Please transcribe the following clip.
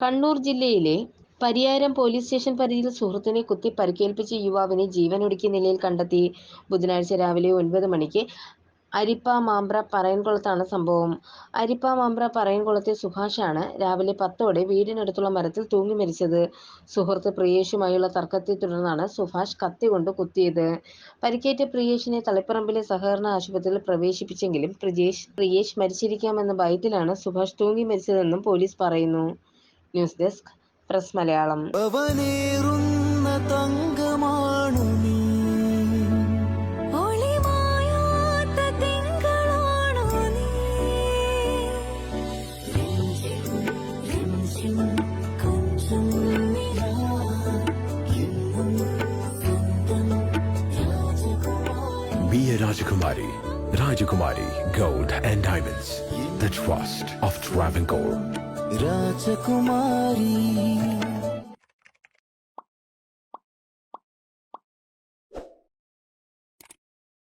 കണ്ണൂർ ജില്ലയിലെ Pariyaram police station പരിധിയിൽ സുഹൃത്തിനെ കുത്തി പരിക്കേൽപ്പിച്ച യുവാവിനെ ജീവനൊടുക്കിയ നിലയിൽ കണ്ടെത്തി. ബുധനാഴ്ച രാവിലെ ഒൻപത് മണിക്ക് അരിപ്പ മാമ്പ്ര പറയൻകുളത്താണ് സംഭവം. അരിപ്പ മാമ്പ്ര പറയൻകുളത്തെ സുഭാഷാണ് രാവിലെ പത്തോടെ വീടിനടുത്തുള്ള മരത്തിൽ തൂങ്ങി മരിച്ചത്. സുഹൃത്ത് പ്രിയേഷുമായുള്ള തർക്കത്തെ തുടർന്നാണ് സുഭാഷ് കത്തി കൊണ്ട് കുത്തിയത്. പരിക്കേറ്റ പ്രിയേഷിനെ തളിപ്പറമ്പിലെ സഹകരണ ആശുപത്രിയിൽ പ്രവേശിപ്പിച്ചെങ്കിലും പ്രിജേഷ് പ്രിയേഷ് മരിച്ചിരിക്കാമെന്ന ഭയത്തിലാണ് സുഭാഷ് തൂങ്ങി മരിച്ചതെന്നും പോലീസ് പറയുന്നു. ന്യൂസ് ഡെസ്ക് പ്രസ് മലയാളം തങ്കമാണു Be a Rajakumari. Rajakumari Gold and Diamonds. The trust of Travancore. Rajakumari.